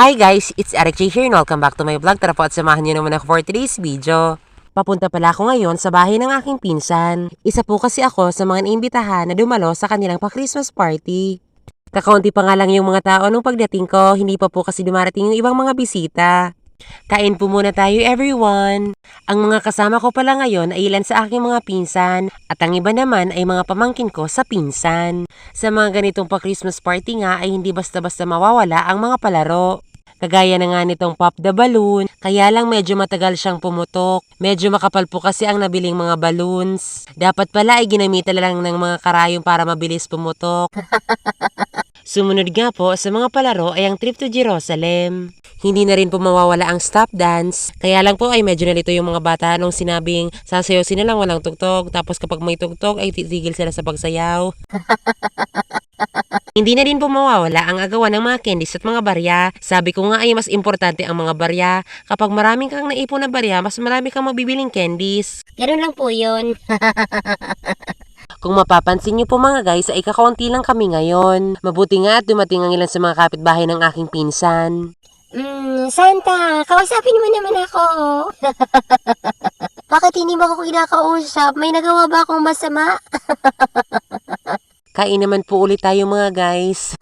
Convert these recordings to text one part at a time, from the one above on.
Hi guys, it's Eric J here and welcome back to my vlog. Tara po at samahan niyo naman ako for today's video. Papunta pala ako ngayon sa bahay ng aking pinsan. Isa po kasi ako sa mga naimbitahan na dumalo sa kanilang pa-Christmas party. Kakaunti pa nga lang yung mga tao nung pagdating ko, hindi pa po kasi dumarating yung ibang mga bisita. Kain po muna tayo everyone. Ang mga kasama ko pala ngayon ay ilan sa aking mga pinsan at ang iba naman ay mga pamangkin ko sa pinsan. Sa mga ganitong pa-Christmas party nga ay hindi basta-basta mawawala ang mga palaro. Kagaya na nga nitong Pop the Balloon, kaya lang medyo matagal siyang pumutok. Medyo makapal po kasi ang nabiling mga balloons. Dapat pala ay ginamitan na lang ng mga karayong para mabilis pumutok. Sumunod nga po sa mga palaro ay ang trip to Jerusalem. Hindi na rin po mawawala ang stop dance. Kaya lang po ay medyo nalito yung mga bata nung sinabing sasayaw sila lang walang tugtog. Tapos kapag may tugtog ay titigil sila sa pagsayaw. Hindi na din po mawawala ang agawan ng mga candies at mga barya. Sabi ko nga ay mas importante ang mga barya. Kapag maraming kang naipon na barya, mas marami kang mabibiling candies. Ganun lang po yun. Kung mapapansin niyo po mga guys, ay kakaunti lang kami ngayon. Mabuti nga at dumating ang ilan sa mga kapitbahay ng aking pinsan. Mm, Santa, kausapin mo naman ako. Bakit hindi mo ako kinakausap? May nagawa ba akong masama? Kain naman po ulit tayo mga guys.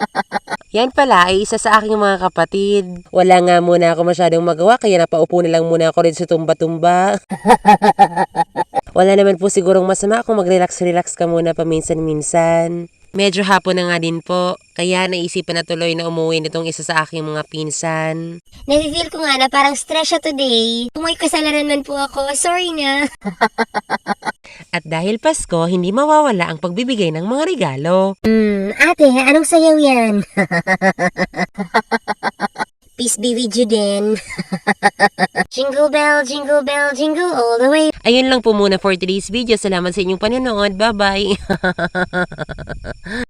Yan pala ay isa sa aking mga kapatid. Wala nga muna ako masyadong magawa kaya napaupo na lang muna ako rin sa tumba-tumba. Wala naman po sigurong masama kung mag-relax-relax ka muna paminsan-minsan. Medyo hapon na nga din po, kaya naisipan na tuloy na umuwi nitong isa sa aking mga pinsan. Nafe-feel ko nga na parang stress siya today. Kung may kasalanan man po ako, sorry na. At dahil Pasko, hindi mawawala ang pagbibigay ng mga regalo. Hmm, ate, anong sayaw yan? Peace be with you din. jingle bell, jingle bell, jingle all the way. Ayun lang po muna for today's video. Salamat sa inyong panonood. Bye-bye!